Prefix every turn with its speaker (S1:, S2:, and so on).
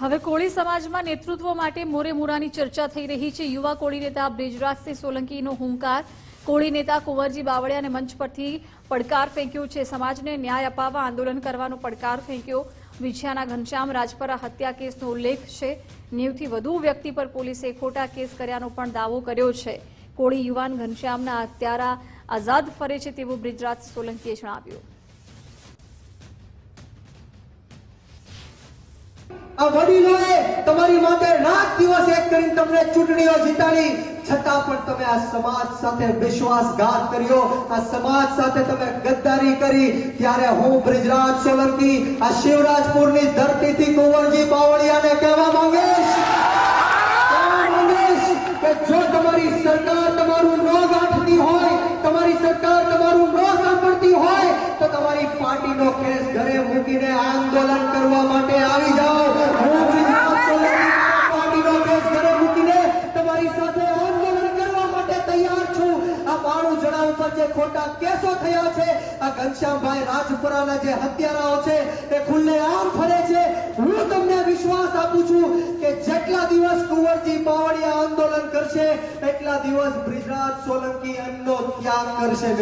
S1: હવે કોળી સમાજમાં નેતૃત્વ માટે મોરે મુરાની ચર્ચા થઈ રહી છે. યુવા કોળી નેતા બ્રિજરાજસિંહ સોલંકીનો હુંકાર. કોળી નેતા કુંવરજી બાવળિયાને મંચ પરથી પડકાર ફેંક્યો છે. સમાજને ન્યાય અપાવવા, આંદોલન કરવાનો પડકાર ફેંક્યો. વિછિયાના ઘનશ્યામ રાજપરા હત્યા કેસનો ઉલ્લેખ છે. નેવથી વધુ વ્યક્તિ પર પોલીસે ખોટા કેસ કર્યાનો પણ દાવો કર્યો છે. કોળી યુવાન ઘનશ્યામના હત્યારા આઝાદ ફરે છે તેવું બ્રિજરાજ સોલંકીએ જણાવ્યું.
S2: આ વડીલોએ તમારી માટે રાત દિવસ એક કહેવા માંગીશ. કે જો તમારી સરકાર તમારું ન ગાંઠતી હોય, તમારી સરકાર તમારું ન સાંભળતી હોય, તો તમારી પાર્ટીનો કેસ ઘરે મૂકીને આંદોલન કરવા માટે આવી ઉપર જે ખોટા કેસો થયા છે, આ ઘનશ્યામભાઈ રાજપુરાના જે હત્યારાઓ છે, તે ખુલ્લે આમ ફરે છે. હું તમને વિશ્વાસ આપું છું કે જેટલા દિવસ કુંવરજી બાવળિયા આંદોલન કરશે, એટલા દિવસ બ્રિજરાજ સોલંકી એમનો ત્યાગ કરશે